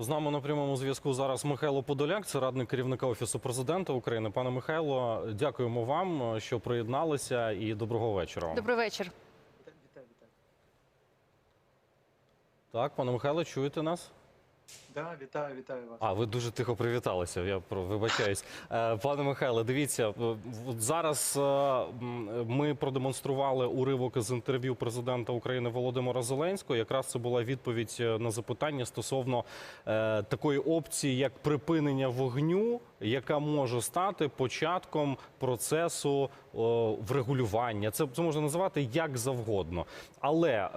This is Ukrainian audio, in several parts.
З нами на прямому зв'язку зараз Михайло Подоляк, це радник керівника офісу президента України. Пане Михайло, дякуємо вам, що приєдналися, і доброго вечора. вам. Добрий вечір. Так, пане Михайло, чуєте нас? Да, вітаю, вітаю вас. А, ви дуже тихо привіталися. Я про вибачаюсь. Е, Пане Михайле, дивіться, е, зараз е, ми продемонстрували уривок з інтерв'ю президента України Володимира Зеленського. Якраз це була відповідь на запитання стосовно такої опції, як припинення вогню, яка може стати початком процесу врегулювання. Це, це можна називати як завгодно. Але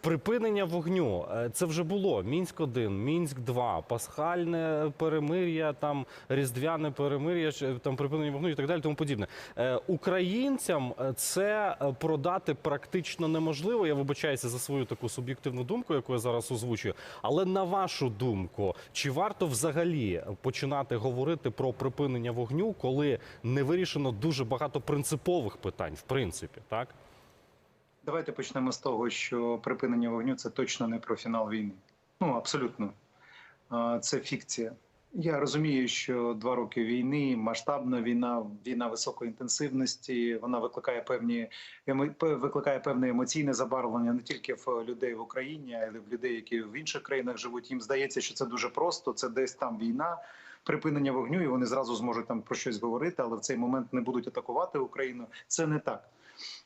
припинення вогню це вже було мінськ 1 мінськ 2 пасхальне перемир'я, там різдвяне перемир'я, там припинення вогню і так далі. Тому подібне. Е, українцям е, це е, продати практично неможливо. Я вибачаюся за свою таку суб'єктивну думку, яку я зараз озвучую. Але на вашу думку, чи варто взагалі починати говорити про припинення вогню, коли не вирішено дуже багато принципових питань, в принципі, так? Давайте почнемо з того, що припинення вогню це точно не про фінал війни. Ну абсолютно, це фікція. Я розумію, що два роки війни, масштабна війна, війна високої інтенсивності, вона викликає певні викликає певне емоційне забарвлення не тільки в людей в Україні, а й в людей, які в інших країнах живуть. Їм здається, що це дуже просто. Це десь там війна, припинення вогню, і вони зразу зможуть там про щось говорити, але в цей момент не будуть атакувати Україну. Це не так.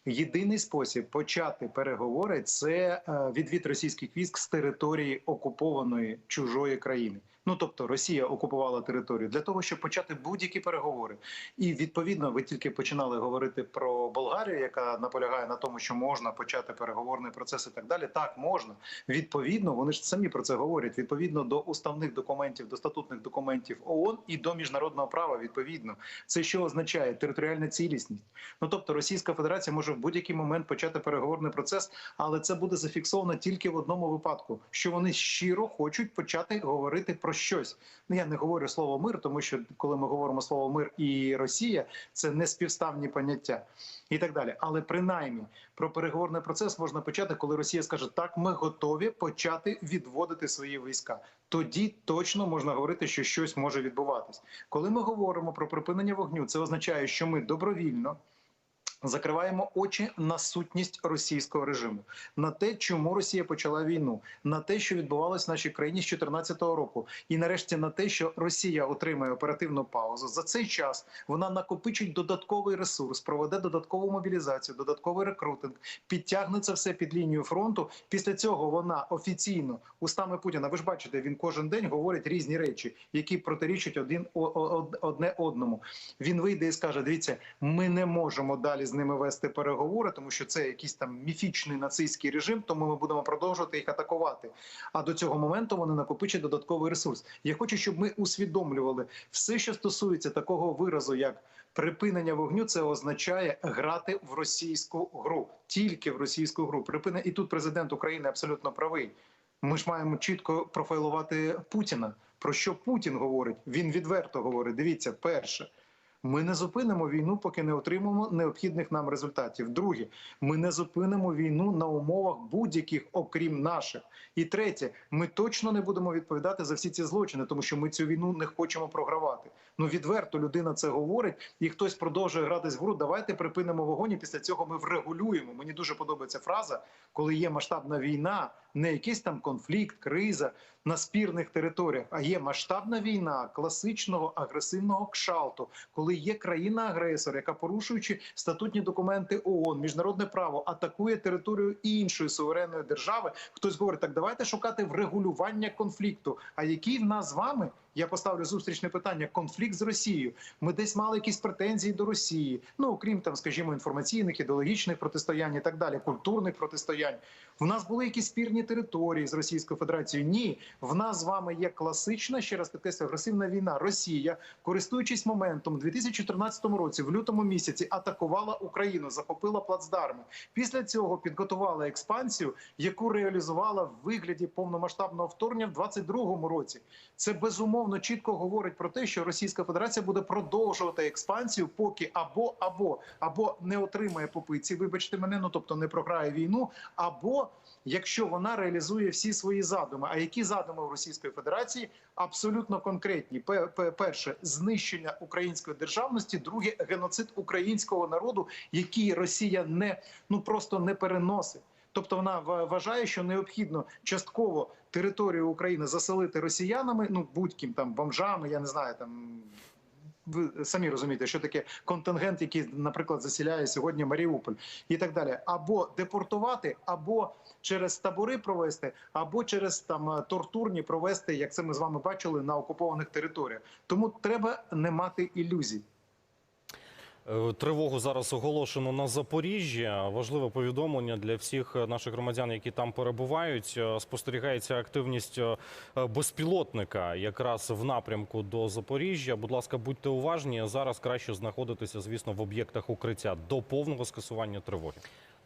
Єдиний спосіб почати переговори це е, відвід російських військ з території окупованої чужої країни. Ну тобто Росія окупувала територію для того, щоб почати будь-які переговори. І відповідно, ви тільки починали говорити про Болгарію, яка наполягає на тому, що можна почати переговорний процес і так далі. Так можна. Відповідно, вони ж самі про це говорять. Відповідно до уставних документів, до статутних документів ООН і до міжнародного права. Відповідно, це що означає територіальна цілісність. Ну тобто Російська Федерація може в будь-який момент почати переговорний процес, але це буде зафіксовано тільки в одному випадку: що вони щиро хочуть почати говорити про щось. Ну я не говорю слово мир, тому що коли ми говоримо слово мир і Росія, це не співставні поняття. І так далі, але принаймні про переговорний процес можна почати, коли Росія скаже: так, ми готові почати відводити свої війська. Тоді точно можна говорити, що щось може відбуватись. Коли ми говоримо про припинення вогню, це означає, що ми добровільно закриваємо очі на сутність російського режиму, на те, чому Росія почала війну, на те, що відбувалось в нашій країні з 2014 року, і нарешті на те, що Росія отримає оперативну паузу. За цей час вона накопичить додатковий ресурс, проведе додаткову мобілізацію, додатковий рекрутинг, підтягне це все під лінію фронту. Після цього вона офіційно устами Путіна. Ви ж бачите, він кожен день говорить різні речі, які протирічать один одне одному. Він вийде і скаже: дивіться, ми не можемо далі з ними вести переговори, тому що це якийсь там міфічний нацистський режим, тому ми будемо продовжувати їх атакувати. А до цього моменту вони накопичать додатковий ресурс. Я хочу, щоб ми усвідомлювали все, що стосується такого виразу, як припинення вогню, це означає грати в російську гру, тільки в російську гру. Припинення і тут президент України абсолютно правий. Ми ж маємо чітко профайлувати Путіна. Про що Путін говорить? Він відверто говорить: дивіться, перше. Ми не зупинимо війну, поки не отримаємо необхідних нам результатів. Друге, ми не зупинимо війну на умовах будь-яких, окрім наших. І третє, ми точно не будемо відповідати за всі ці злочини, тому що ми цю війну не хочемо програвати. Ну відверто людина це говорить, і хтось продовжує гратись в гру. Давайте припинимо вогонь. і Після цього ми врегулюємо. Мені дуже подобається фраза, коли є масштабна війна, не якийсь там конфлікт, криза на спірних територіях, а є масштабна війна класичного агресивного кшалту, коли є країна-агресор, яка порушуючи статутні документи ООН, міжнародне право, атакує територію іншої суверенної держави. Хтось говорить, так давайте шукати врегулювання конфлікту. А який в нас з вами? Я поставлю зустрічне питання: конфлікт з Росією. Ми десь мали якісь претензії до Росії. Ну окрім там, скажімо, інформаційних, ідеологічних протистоянь і так далі, культурних протистоянь. В нас були якісь спірні території з Російською Федерацією. Ні, в нас з вами є класична ще раз підкреслюю, агресивна війна. Росія, користуючись моментом, у 2014 році, в лютому місяці, атакувала Україну, захопила плацдарми. Після цього підготувала експансію, яку реалізувала в вигляді повномасштабного вторгнення в 2022 році. Це безумовно чітко говорить про те, що Російська Федерація буде продовжувати експансію, поки або або або не отримає попиці, вибачте мене, ну тобто не програє війну, або якщо вона реалізує всі свої задуми. А які задуми у Російської Федерації абсолютно конкретні? Пе- пе- Перше знищення української державності, друге геноцид українського народу, який Росія не ну просто не переносить. Тобто вона вважає, що необхідно частково територію України заселити росіянами, ну будь-ким там бомжами, я не знаю там. Ви самі розумієте, що таке контингент, який, наприклад, засіляє сьогодні Маріуполь і так далі, або депортувати, або через табори провести, або через там тортурні провести, як це ми з вами бачили на окупованих територіях. Тому треба не мати ілюзій. Е, Тривогу зараз оголошено на Запоріжжі. Важливе повідомлення для всіх наших громадян, які там перебувають. Е, Спостерігається активність е, безпілотника якраз в напрямку до Запоріжжя. Будь ласка, будьте уважні. Зараз краще знаходитися, звісно, в об'єктах укриття до повного скасування тривоги.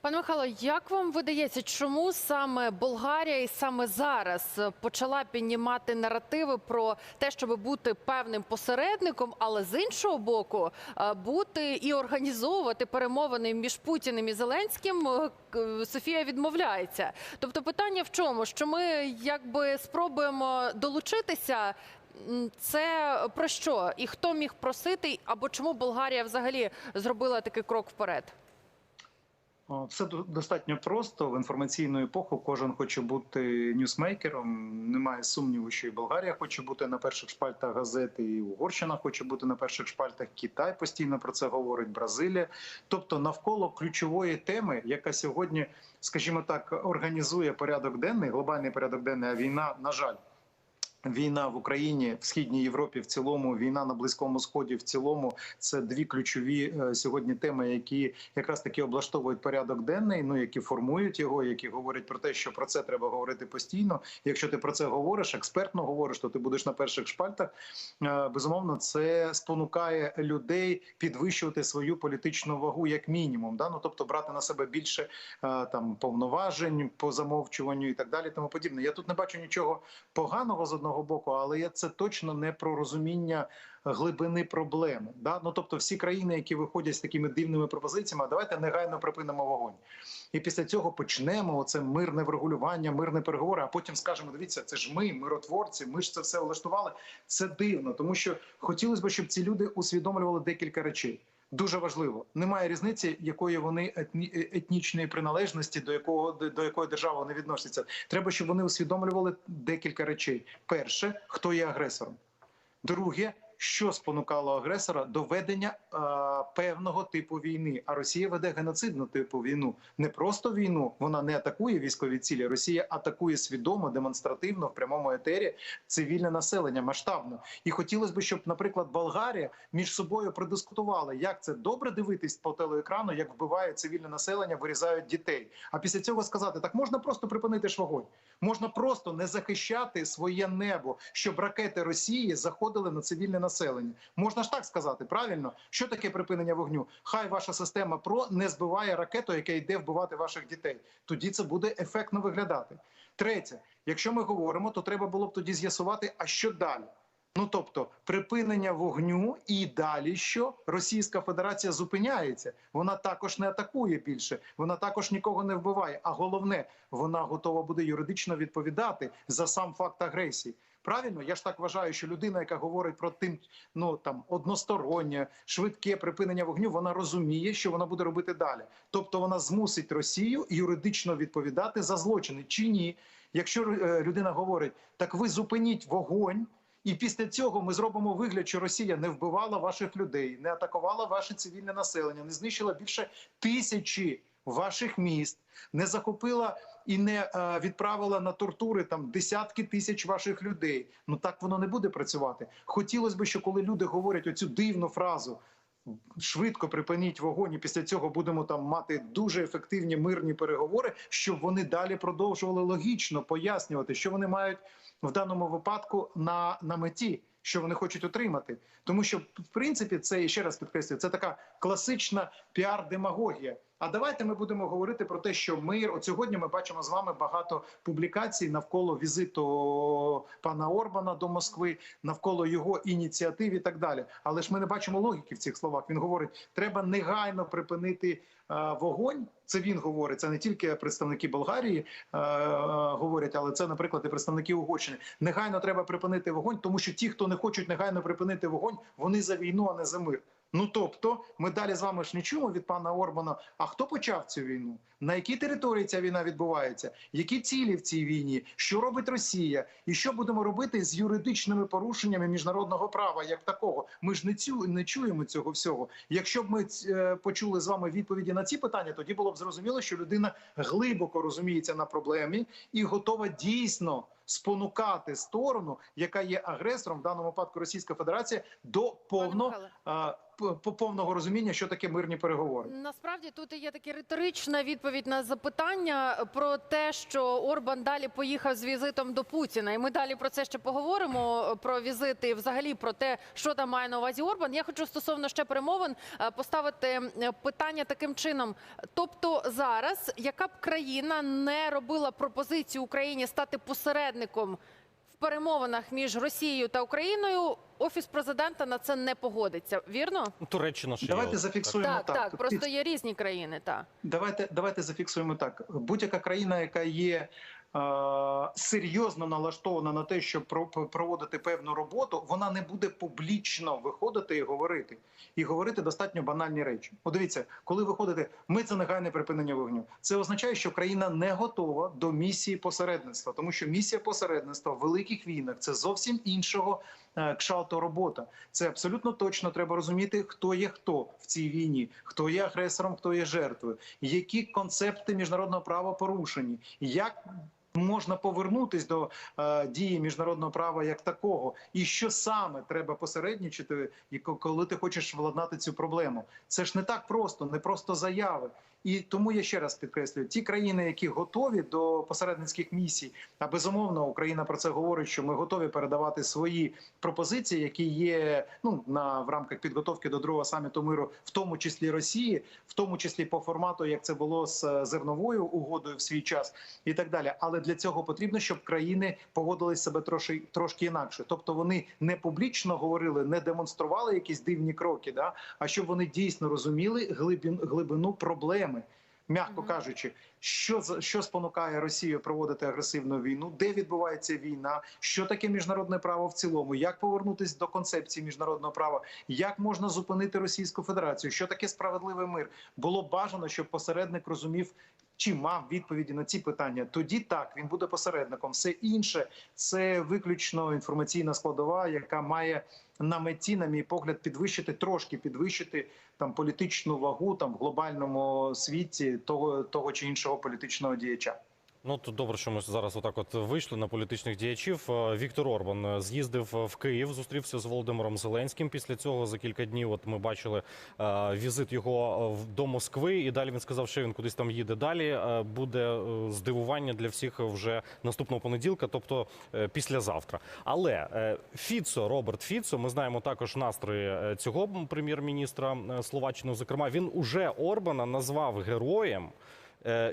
Пане Михайло, як вам видається, чому саме Болгарія і саме зараз е, почала піднімати наративи про те, щоб бути певним посередником, але з іншого боку, е, бути і організовувати перемовини між Путіним і Зеленським е, Софія відмовляється. Тобто, питання в чому? Що ми якби спробуємо долучитися. Це про що? І хто міг просити, або чому Болгарія взагалі зробила такий крок вперед? Все до- достатньо просто в інформаційну епоху. Кожен хоче бути ньюсмейкером. Немає сумніву, що і Болгарія хоче бути на перших шпальтах газети, і Угорщина хоче бути на перших шпальтах. Китай постійно про це говорить. Бразилія. Тобто, навколо ключової теми, яка сьогодні, скажімо так, організує порядок денний, глобальний порядок денний, а війна, на жаль. Війна в Україні, в східній Європі в цілому, війна на близькому сході в цілому це дві ключові е, сьогодні теми, які якраз таки облаштовують порядок денний. Ну які формують його, які говорять про те, що про це треба говорити постійно. Якщо ти про це говориш, експертно говориш, то ти будеш на перших шпальтах. Е, Безумовно, це спонукає людей підвищувати свою політичну вагу як мінімум. Да? Ну тобто брати на себе більше е, там повноважень по замовчуванню і так далі. Тому подібне. Я тут не бачу нічого поганого з одного боку, але це точно не про розуміння глибини проблеми. Да? Ну тобто, всі країни, які виходять з такими дивними пропозиціями, давайте негайно припинимо вогонь. І після цього почнемо оце мирне врегулювання, мирне переговори. А потім скажемо: дивіться, це ж ми, миротворці. Ми ж це все влаштували. Це дивно, тому що хотілося б, щоб ці люди усвідомлювали декілька речей. Дуже важливо. Немає різниці, якої вони етні, е, етнічної приналежності, до якого до, до якої держави вони відносяться. Треба, щоб вони усвідомлювали декілька речей: перше, хто є агресором. Друге, що спонукало агресора до ведення е, певного типу війни. А Росія веде геноцидну типу війну. Не просто війну, вона не атакує військові цілі. Росія атакує свідомо, демонстративно в прямому етері цивільне населення масштабно. І хотілося б, щоб, наприклад, Болгарія між собою продискутувала, як це добре дивитись по телеекрану, як вбивають цивільне населення, вирізають дітей. А після цього сказати, так можна просто припинити ж вогонь. Можна просто не захищати своє небо, щоб ракети Росії заходили на цивільне населення. Можна ж так сказати, правильно? Що таке припинення вогню? Хай ваша система ПРО не збиває ракету, яка йде вбивати ваших дітей. Тоді це буде ефектно виглядати. Третє, якщо ми говоримо, то треба було б тоді з'ясувати, а що далі. Ну тобто припинення вогню і далі що Російська Федерація зупиняється. Вона також не атакує більше, вона також нікого не вбиває. А головне, вона готова буде юридично відповідати за сам факт агресії. Правильно, я ж так вважаю, що людина, яка говорить про тим, ну там одностороннє, швидке припинення вогню, вона розуміє, що вона буде робити далі. Тобто вона змусить Росію юридично відповідати за злочини чи ні. Якщо е, людина говорить, так ви зупиніть вогонь. І після цього ми зробимо вигляд, що Росія не вбивала ваших людей, не атакувала ваше цивільне населення, не знищила більше тисячі ваших міст, не захопила і не е, відправила на тортури там десятки тисяч ваших людей. Ну так воно не буде працювати. Хотілося б, що коли люди говорять оцю дивну фразу. Швидко припиніть вогонь, і після цього будемо там мати дуже ефективні мирні переговори, щоб вони далі продовжували логічно пояснювати, що вони мають в даному випадку на, на меті, що вони хочуть отримати. Тому що, в принципі, це ще раз підкреслюю, це така класична піар-демагогія. А давайте ми будемо говорити про те, що мир. От сьогодні ми бачимо з вами багато публікацій навколо візиту пана Орбана до Москви, навколо його ініціатив і так далі. Але ж ми не бачимо логіки в цих словах. Він говорить, треба негайно припинити е, вогонь. Це він говорить. Це не тільки представники Болгарії е, е, говорять, але це, наприклад, і представники Угорщини. Негайно треба припинити вогонь, тому що ті, хто не хочуть негайно припинити вогонь, вони за війну, а не за мир. Ну тобто, ми далі з вами ж не чуємо від пана Орбана. А хто почав цю війну? На якій території ця війна відбувається? Які цілі в цій війні? Що робить Росія? І що будемо робити з юридичними порушеннями міжнародного права як такого? Ми ж не цю не чуємо цього всього. Якщо б ми е, почули з вами відповіді на ці питання, тоді було б зрозуміло, що людина глибоко розуміється на проблемі і готова дійсно спонукати сторону, яка є агресором, в даному випадку Російська Федерація, до Михайле. по повного розуміння, що таке мирні переговори. Насправді тут є така риторична відповідь на запитання про те, що Орбан далі поїхав з візитом до Путіна, і ми далі про це ще поговоримо. Про візити, і взагалі про те, що там має на увазі Орбан. Я хочу стосовно ще перемовин е, поставити питання таким чином. Тобто, зараз яка б країна не робила пропозицію Україні стати посередником в перемовинах між Росією та Україною, офіс президента на це не погодиться. Вірно? Туреччина ще. Давайте от зафіксуємо Так, так. так, просто є різні країни. Так. Давайте, давайте зафіксуємо так. Будь-яка країна, яка є серйозно налаштована на те, щоб про- про- проводити певну роботу, вона не буде публічно виходити і говорити. І говорити достатньо банальні речі. От дивіться, коли виходите, ми це негайне припинення вогню. Це означає, що країна не готова до місії посередництва, тому що місія посередництва в великих війнах це зовсім іншого е, кшалту робота. Це абсолютно точно треба розуміти, хто є хто в цій війні, хто є агресором, хто є жертвою, які концепти міжнародного права порушені, як. Можна повернутись до е, дії міжнародного права як такого, і що саме треба посереднічити, коли ти хочеш владнати цю проблему. Це ж не так просто, не просто заяви. І тому я ще раз підкреслюю: ті країни, які готові до посередницьких місій, а безумовно Україна про це говорить, що ми готові передавати свої пропозиції, які є ну на в рамках підготовки до другого саміту миру, в тому числі Росії, в тому числі по формату, як це було з е, зерновою угодою в свій час, і так далі. Але для цього потрібно, щоб країни поводили себе трошки трошки інакше. Тобто вони не публічно говорили, не демонстрували якісь дивні кроки, да а щоб вони дійсно розуміли глибин, глибину проблеми. М'яко кажучи, що що спонукає Росію проводити агресивну війну, де відбувається війна, що таке міжнародне право в цілому, як повернутися до концепції міжнародного права, як можна зупинити Російську Федерацію, що таке справедливий мир. Було бажано, щоб посередник розумів. Чи мав відповіді на ці питання? Тоді так він буде посередником. Все інше це виключно інформаційна складова, яка має на меті, на мій погляд, підвищити трошки підвищити там політичну вагу там в глобальному світі того, того чи іншого політичного діяча. Ну то добре, що ми зараз отак от вийшли на політичних діячів. Е, Віктор Орбан е, з'їздив в Київ, зустрівся з Володимиром Зеленським. Після цього за кілька днів, от ми бачили е, візит його е, до Москви, і далі він сказав, що він кудись там їде. Далі е, буде е, здивування для всіх вже наступного понеділка, тобто е, післязавтра. Але е, Фіцо, Роберт Фіцо, ми знаємо також настрої е, цього прем'єр-міністра е, Словаччини. Зокрема, він уже Орбана назвав героєм е,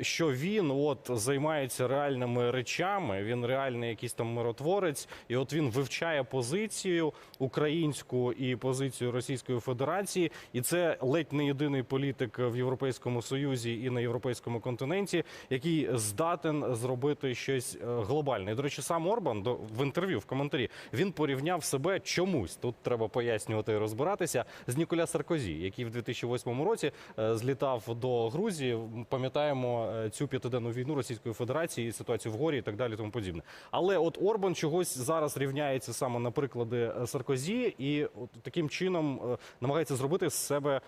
що він от займається реальними речами, він реальний якийсь там миротворець, і от він вивчає позицію українську і позицію Російської Федерації, і це ледь не єдиний політик в Європейському Союзі і на європейському континенті, який здатен зробити щось е, глобальне. І, До речі, сам Орбан до в інтерв'ю в коментарі він порівняв себе чомусь. Тут треба пояснювати і розбиратися з Ніколя Саркозі, який в 2008 році е, злітав до Грузії. Пам'ятаємо е, цю п'ятиденну війну Російської Федерації, ситуацію в горі і так далі, тому подібне. Але от Орбан чогось зараз рівняється саме на приклади е, Саркозі, і от таким чином е, намагається зробити з себе.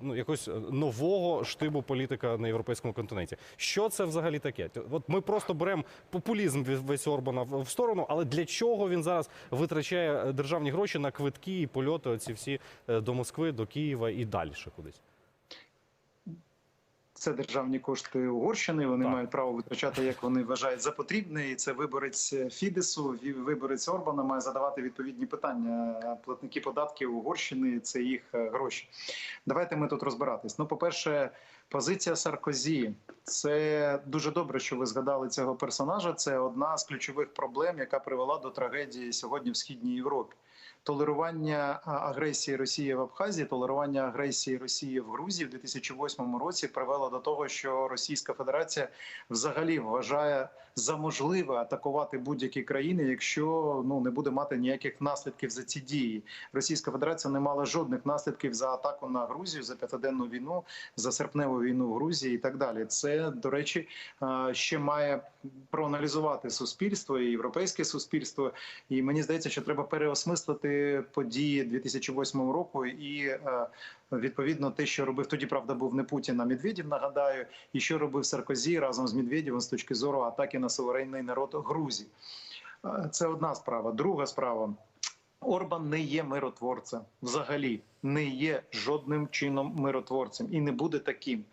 Ну, якогось нового штибу політика на європейському континенті. Що це взагалі таке? От ми просто беремо популізм весь- Орбана в сторону, але для чого він зараз витрачає державні гроші на квитки і польоти? Оці всі до Москви, до Києва і далі кудись? Це державні кошти Угорщини. Вони Так. мають право витрачати, як вони вважають за потрібне. І це виборець Фідесу, виборець Орбана має задавати відповідні питання. Платники податків Угорщини це їх е, гроші. Давайте ми тут розбиратись. Ну, по-перше, позиція Саркозі. Це дуже добре, що ви згадали цього персонажа. Це одна з ключових проблем, яка привела до трагедії сьогодні в східній Європі. Толерування агресії Росії в Абхазії, толерування агресії Росії в Грузії в 2008 році привело до того, що Російська Федерація взагалі вважає за можливе атакувати будь-які країни, якщо ну не буде мати ніяких наслідків за ці дії. Російська Федерація не мала жодних наслідків за атаку на Грузію за п'ятиденну війну, за серпневу війну в Грузії і так далі. Це до речі ще має проаналізувати суспільство і європейське суспільство. І мені здається, що треба переосмислити події 2008 року і е, відповідно те, що робив тоді, правда, був не Путін, а Медведєв, нагадаю, і що робив Саркозі разом з Медведєвим з точки зору атаки на суверенний народ Грузії. Е, Це одна справа. Друга справа. Орбан не є миротворцем взагалі, не є жодним чином миротворцем і не буде таким.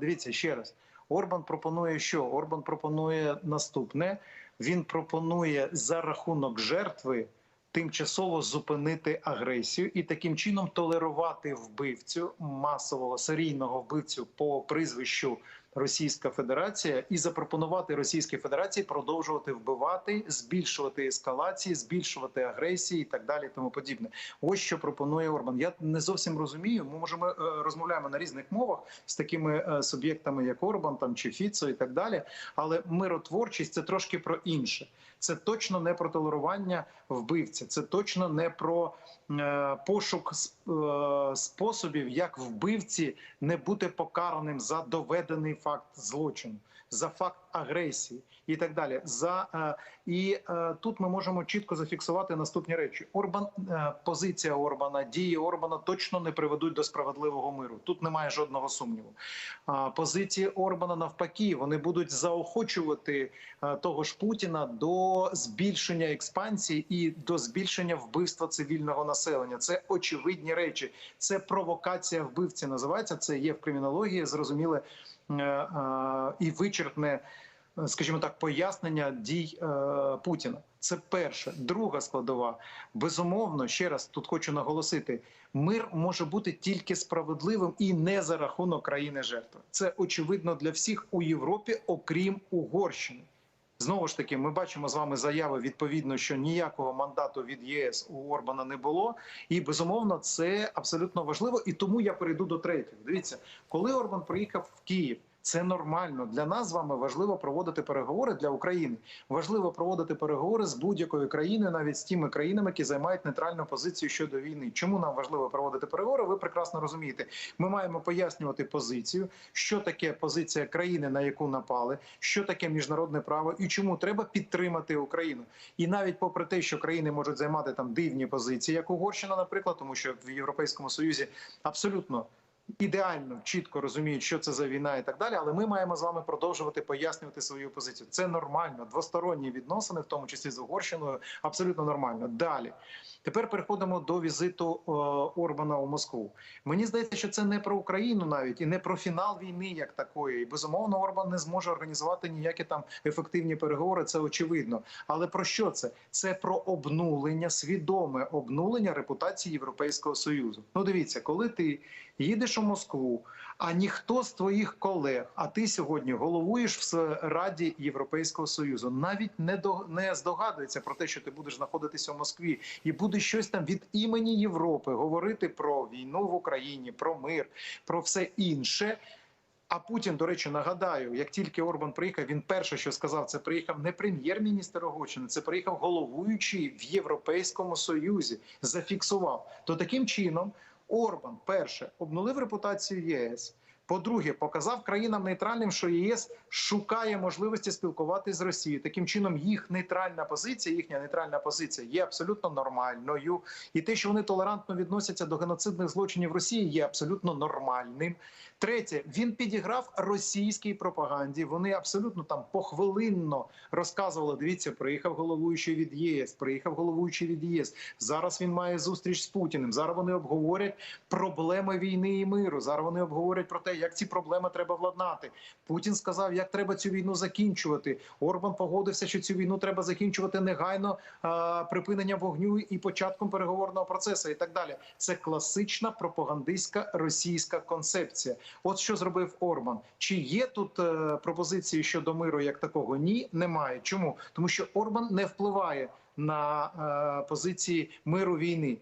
Дивіться ще раз. Орбан пропонує що? Орбан пропонує наступне: він пропонує за рахунок жертви тимчасово зупинити агресію і таким чином толерувати вбивцю масового серійного вбивцю по прізвищу Російська Федерація і запропонувати Російській Федерації продовжувати вбивати, збільшувати ескалації, збільшувати агресії і так далі. Тому подібне. Ось що пропонує Орбан. Я не зовсім розумію. Ми можемо е, розмовляємо на різних мовах з такими е, суб'єктами, як Орбан там чи Фіцо, і так далі. Але миротворчість це трошки про інше. Це точно не про толерування вбивця. Це точно не про е, пошук е, способів, як вбивці не бути покараним за доведений факт злочину, за факт агресії і так далі. За е, і е, тут ми можемо чітко зафіксувати наступні речі. Орбан е, позиція Орбана, дії Орбана точно не приведуть до справедливого миру. Тут немає жодного сумніву. Позиції Орбана навпаки, вони будуть заохочувати того ж Путіна до збільшення експансії і до збільшення вбивства цивільного населення. Це очевидні речі. Це провокація вбивці. Називається це є в кримінології. Зрозуміле і вичерпне, е, скажімо так, пояснення дій е, Путіна. Це перше. Друга складова. Безумовно, ще раз тут хочу наголосити: мир може бути тільки справедливим і не за рахунок країни жертви. Це очевидно для всіх у Європі, окрім Угорщини. Знову ж таки, ми бачимо з вами заяви відповідно, що ніякого мандату від ЄС у Орбана не було, і безумовно це абсолютно важливо. І тому я перейду до третього. Дивіться, коли Орбан приїхав в Київ. Це нормально для нас з вами важливо проводити переговори для України. Важливо проводити переговори з будь-якою країною, навіть з тими країнами, які займають нейтральну позицію щодо війни. Чому нам важливо проводити переговори? Ви прекрасно розумієте. Ми маємо пояснювати позицію, що таке позиція країни, на яку напали, що таке міжнародне право і чому треба підтримати Україну. І навіть попри те, що країни можуть займати там дивні позиції, як Угорщина, наприклад, тому що в Європейському Союзі абсолютно. Ідеально чітко розуміють, що це за війна і так далі, але ми маємо з вами продовжувати пояснювати свою позицію. Це нормально, двосторонні відносини, в тому числі з Угорщиною, абсолютно нормально. Далі тепер переходимо до візиту е, Орбана у Москву. Мені здається, що це не про Україну навіть і не про фінал війни як такої. І безумовно, Орбан не зможе організувати ніякі там ефективні переговори. Це очевидно. Але про що це? Це про обнулення, свідоме обнулення репутації Європейського союзу. Ну, дивіться, коли ти їдеш у Москву, а ніхто з твоїх колег, а ти сьогодні головуєш в Раді Європейського союзу, навіть не до не здогадується про те, що ти будеш знаходитися в Москві, і будеш щось там від імені Європи говорити про війну в Україні, про мир, про все інше. А Путін, до речі, нагадаю, як тільки Орбан приїхав, він перше, що сказав, це приїхав не прем'єр-міністр Угорщини, це приїхав головуючий в Європейському Союзі. Зафіксував. То таким чином Орбан перше обнулив репутацію ЄС. По-друге, показав країнам нейтральним, що ЄС шукає можливості спілкуватися з Росією. Таким чином, їх нейтральна позиція, їхня нейтральна позиція є абсолютно нормальною. І те, що вони толерантно відносяться до геноцидних злочинів Росії, є абсолютно нормальним. Третє, він підіграв російській пропаганді. Вони абсолютно там похвилинно розказували. Дивіться, приїхав головуючий від ЄС, приїхав головуючий від ЄС. Зараз він має зустріч з Путіним. Зараз вони обговорять проблеми війни і миру. Зараз вони обговорять про те, як ці проблеми треба владнати. Путін сказав, як треба цю війну закінчувати. Орбан погодився, що цю війну треба закінчувати негайно а, припиненням вогню і початком переговорного процесу, і так далі. Це класична пропагандистська російська концепція. От що зробив Орбан. Чи є тут е, пропозиції щодо миру як такого? Ні, немає. Чому? Тому що Орбан не впливає на е, позиції миру війни.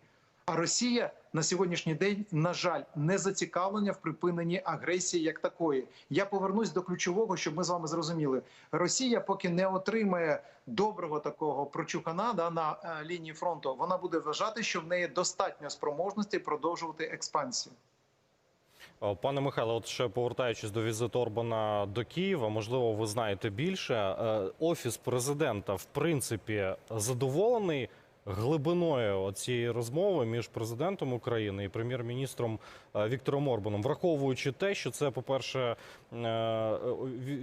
А Росія на сьогоднішній день, на жаль, не зацікавлена в припиненні агресії як такої. Я повернусь до ключового, щоб ми з вами зрозуміли. Росія, поки не отримає доброго такого прочухана да, на е, лінії фронту, вона буде вважати, що в неї достатньо спроможності продовжувати експансію. Е, Пане Михайло, от ще повертаючись до візиту Орбана до Києва, можливо, ви знаєте більше. Е, Офіс президента, в принципі, задоволений глибиною цієї розмови між президентом України і прем'єр-міністром е, Віктором Орбаном, враховуючи те, що це, по-перше, е,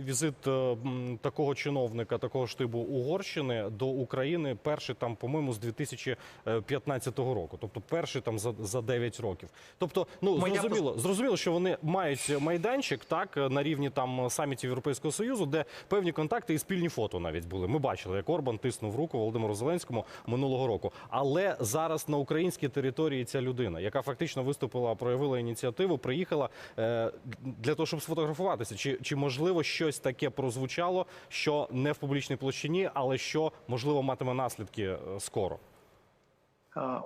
візит е, такого чиновника, такого штибу Угорщини до України, перший там, по-моєму, з 2015 року, тобто перший там за, за 9 років. Тобто, ну зрозуміло, зрозуміло, що вони мають майданчик так на рівні там самітів Європейського союзу, де певні контакти і спільні фото навіть були. Ми бачили, як Орбан тиснув руку Володимиру Зеленському минулого року. Але зараз на українській території ця людина, яка фактично виступила, проявила ініціативу, приїхала е, для того, щоб сфотографуватися. Чи, чи можливо щось таке прозвучало, що не в публічній площині, але що можливо матиме наслідки е, скоро?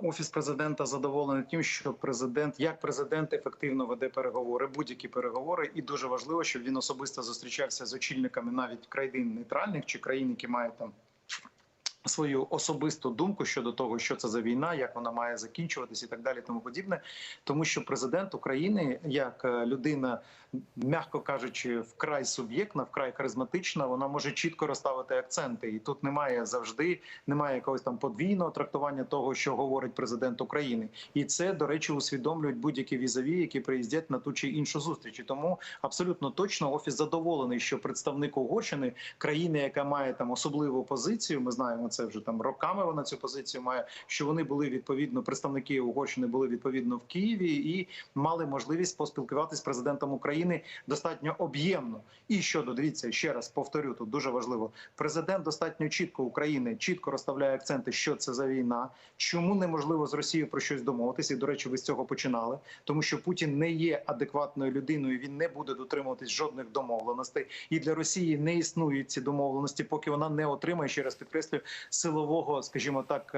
Офіс президента задоволений тим, що президент, як президент, ефективно веде переговори, будь-які переговори, і дуже важливо, щоб він особисто зустрічався з очільниками навіть країн нейтральних чи країн, які мають там свою особисту думку щодо того, що це за війна, як вона має закінчуватись, і так далі, тому подібне. Тому що президент України, як е, людина, м'яко кажучи, вкрай суб'єктна, вкрай харизматична, вона може чітко розставити акценти, і тут немає завжди, немає якогось там подвійного трактування того, що говорить президент України, і це до речі усвідомлюють будь-які візові, які приїздять на ту чи іншу зустріч. І Тому абсолютно точно офіс задоволений, що представник Угорщини, країни, яка має там особливу позицію, ми знаємо це вже там роками. Вона цю позицію має. Що вони були відповідно, представники Угорщини були відповідно в Києві і мали можливість поспілкуватися з президентом України достатньо об'ємно. І щодо дивіться ще раз повторю, тут дуже важливо. Президент достатньо чітко України чітко розставляє акценти, що це за війна, чому неможливо з Росією про щось домовитися. І до речі, ви з цього починали, тому що Путін не є адекватною людиною. Він не буде дотримуватись жодних домовленостей, і для Росії не існують ці домовленості, поки вона не отримає ще раз підкреслюю силового, скажімо так.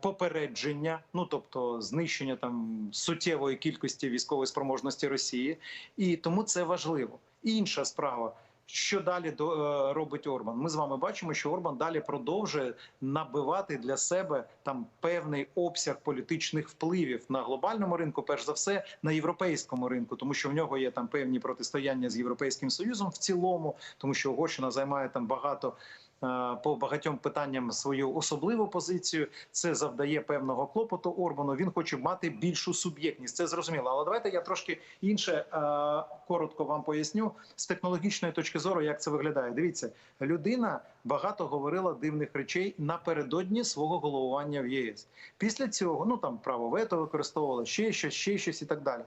Попередження, ну тобто знищення там суттєвої кількості військової спроможності Росії, і тому це важливо. Інша справа. Що далі е, робить Орбан? Ми з вами бачимо, що Орбан далі продовжує набивати для себе там певний обсяг політичних впливів на глобальному ринку, перш за все на європейському ринку, тому що в нього є там певні протистояння з європейським союзом в цілому, тому що Угорщина займає там багато. Е, По багатьом питанням свою особливу позицію це завдає певного клопоту Орбану. Він хоче мати більшу суб'єктність. Це зрозуміло. Але давайте я трошки інше е, коротко вам поясню з технологічної точки зору, як це виглядає. Дивіться, людина багато говорила дивних речей напередодні свого головування в ЄС. Після цього ну там право вето використовувала ще щось, ще щось і так далі.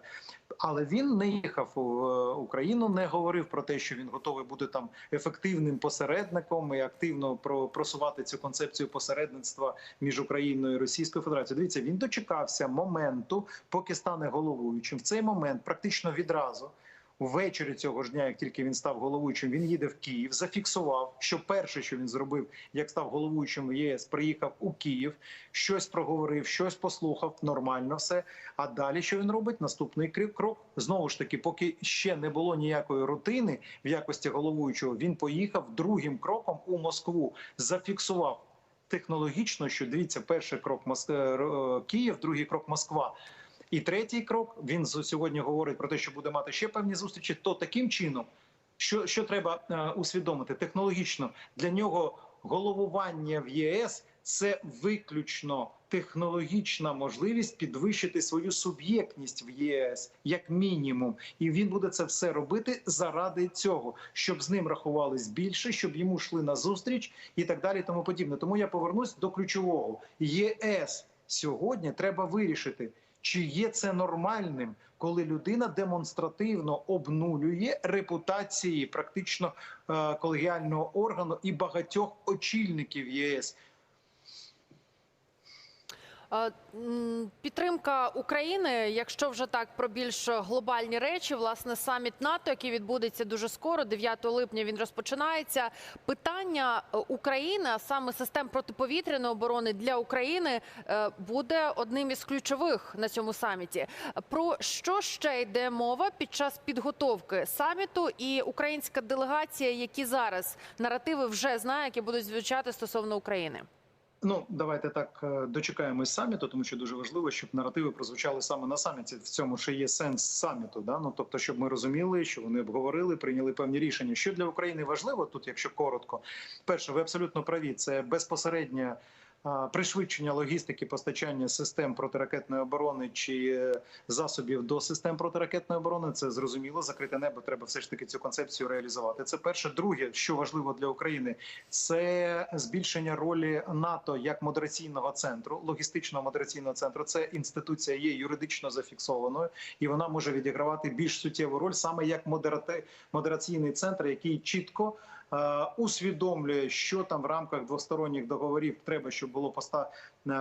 Але він не їхав у е, Україну, не говорив про те, що він готовий бути там ефективним посередником і активно про- просувати цю концепцію посередництва між Україною і Російською Федерацією. Дивіться, він дочекався моменту, поки стане головуючим. В цей момент практично відразу. Ввечері цього ж дня, як тільки він став головуючим, він їде в Київ, зафіксував, що перше, що він зробив, як став головуючим в ЄС, приїхав у Київ, щось проговорив, щось послухав, нормально все. А далі що він робить? Наступний крок знову ж таки, поки ще не було ніякої рутини в якості головуючого, він поїхав другим кроком у Москву, зафіксував технологічно, що дивіться, перший крок Мос- е, Київ, другий крок Москва. І третій крок він сьогодні говорить про те, що буде мати ще певні зустрічі. То таким чином, що, що треба е, усвідомити технологічно для нього головування в ЄС це виключно технологічна можливість підвищити свою суб'єктність в ЄС як мінімум, і він буде це все робити заради цього, щоб з ним рахувались більше, щоб йому йшли на зустріч і так далі. Тому подібне. Тому я повернусь до ключового ЄС сьогодні. Треба вирішити. Чи є це нормальним, коли людина демонстративно обнулює репутації практично е, колегіального органу і багатьох очільників ЄС? Е, Підтримка України, якщо вже так про більш глобальні речі, власне, саміт НАТО, який відбудеться дуже скоро, 9 липня він розпочинається. Питання е, України, а саме систем протиповітряної оборони для України, е, буде одним із ключових на цьому саміті. Про що ще йде мова під час підготовки саміту і українська делегація, які зараз наративи вже знає, які будуть звучати стосовно України? Ну, давайте так е, дочекаємось саміту, тому що дуже важливо, щоб наративи прозвучали саме на саміті. В цьому ще є сенс саміту. Да? Ну тобто, щоб ми розуміли, що вони обговорили, прийняли певні рішення. Що для України важливо тут, якщо коротко, перше, ви абсолютно праві. Це безпосереднє а, пришвидшення логістики постачання систем протиракетної оборони чи е, засобів до систем протиракетної оборони. Це зрозуміло. Закрите небо треба все ж таки цю концепцію реалізувати. Це перше. Друге, що важливо для України, це збільшення ролі НАТО як модераційного центру, логістичного модераційного центру. Це інституція є юридично зафіксованою, і вона може відігравати більш суттєву роль саме як модераційний центр, який чітко. Е, Усвідомлює, що там в рамках двосторонніх договорів треба, щоб було поста-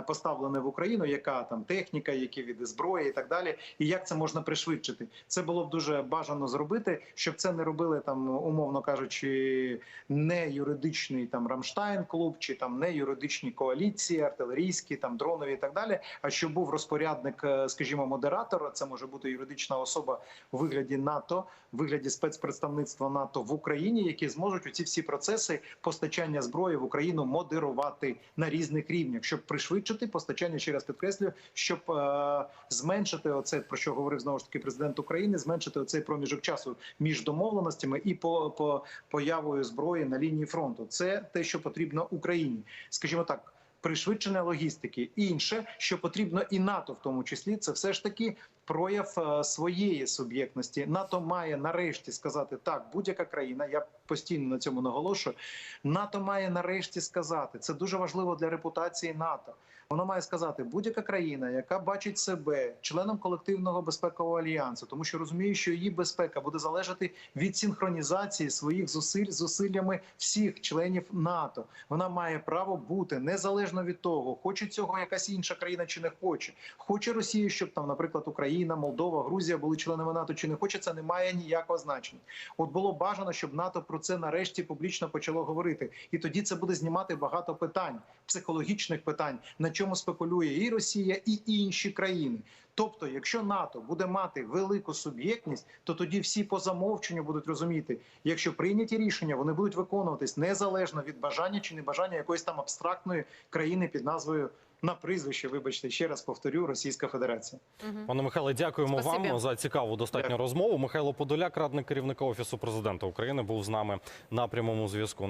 поставлене в Україну, яка там техніка, які види зброї і так далі, і як це можна пришвидшити. Це було б дуже бажано зробити, щоб це не робили там, умовно кажучи, не юридичний там Рамштайн клуб чи там не юридичні коаліції, артилерійські, там дронові і так далі. А щоб був розпорядник, е, скажімо, модератора, це може бути юридична особа у вигляді НАТО, в вигляді спецпредставництва НАТО в Україні, які зможуть у ці всі процеси постачання зброї в Україну модерувати на різних рівнях, щоб пришвидшити постачання. Ще раз підкреслюю, щоб е, зменшити оце про що говорив знову ж таки президент України, зменшити оцей проміжок часу між домовленостями і по, по появою зброї на лінії фронту. Це те, що потрібно Україні, скажімо так. Пришвидшення логістики, інше, що потрібно і НАТО, в тому числі, це все ж таки прояв е, своєї суб'єктності. НАТО має нарешті сказати так, будь-яка країна. Я постійно на цьому наголошую. НАТО має нарешті сказати це дуже важливо для репутації НАТО. Воно має сказати будь-яка країна, яка бачить себе членом колективного безпекового альянсу, тому що розуміє, що її безпека буде залежати від синхронізації своїх зусиль зусиллями всіх членів НАТО. Вона має право бути незалежно від того, хоче цього якась інша країна чи не хоче. Хоче Росія, щоб там, наприклад, Україна, Молдова, Грузія були членами НАТО чи не хоче, це не має ніякого значення. От було бажано, щоб НАТО про це нарешті публічно почало говорити, і тоді це буде знімати багато питань, психологічних питань, на чому спекулює і Росія, і інші країни. Тобто, якщо НАТО буде мати велику суб'єктність, то тоді всі по замовченню будуть розуміти, якщо прийняті рішення, вони будуть виконуватись незалежно від бажання чи небажання якоїсь там абстрактної країни під назвою на прізвище. Вибачте, ще раз повторю, Російська Федерація. Пане Михайле, дякуємо Спасибі. вам за цікаву достатньо Дякую. розмову. Михайло Подоляк, радник керівника офісу президента України, був з нами на прямому зв'язку.